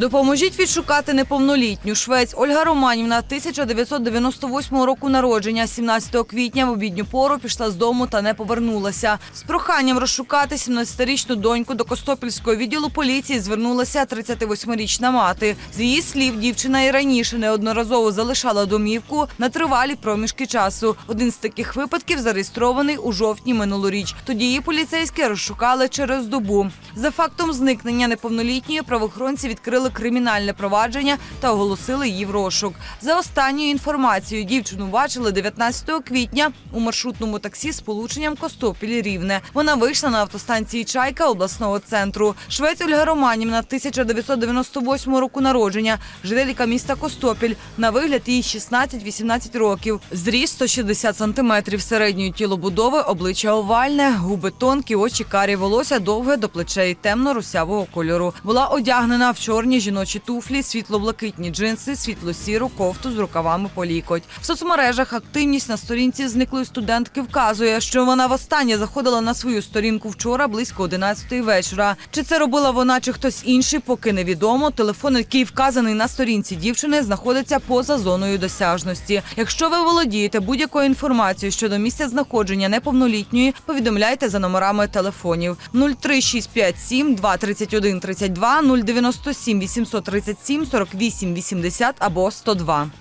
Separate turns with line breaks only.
Допоможіть відшукати неповнолітню. Швець Ольга Романівна 1998 року народження, 17 квітня в обідню пору пішла з дому та не повернулася. З проханням розшукати 17-річну доньку до Костопільського відділу поліції звернулася 38-річна мати. З її слів, дівчина і раніше неодноразово залишала домівку на тривалі проміжки часу. Один з таких випадків зареєстрований у жовтні минулоріч. Тоді її поліцейські розшукали через добу. За фактом зникнення неповнолітньої правоохоронці відкрили кримінальне провадження та оголосили її в розшук. За останньою інформацією, дівчину бачили 19 квітня у маршрутному таксі з полученням Костопіль Рівне. Вона вийшла на автостанції Чайка обласного центру. Швець Ольга Романівна 1998 року народження, жителька міста Костопіль. На вигляд їй 16-18 років. Зріст 160 сантиметрів, середньої тілобудови, обличчя овальне, губи тонкі, очі карі, волосся довге до плечей, темно-русявого кольору. Була одягнена в чорні жіночі туфлі, світло-блакитні джинси, світло-сіру кофту з рукавами по лікоть. В соцмережах активність на сторінці зниклої студентки вказує, що вона востаннє заходила на свою сторінку вчора близько 11 вечора. Чи це робила вона, чи хтось інший, поки невідомо. Телефон, який вказаний на сторінці дівчини, знаходиться поза зоною досяжності. Якщо ви володієте будь-якою інформацією щодо місця знаходження неповнолітньої, повідомляйте за номерами телефонів 03657 231 32 097 837 48 80 або 102.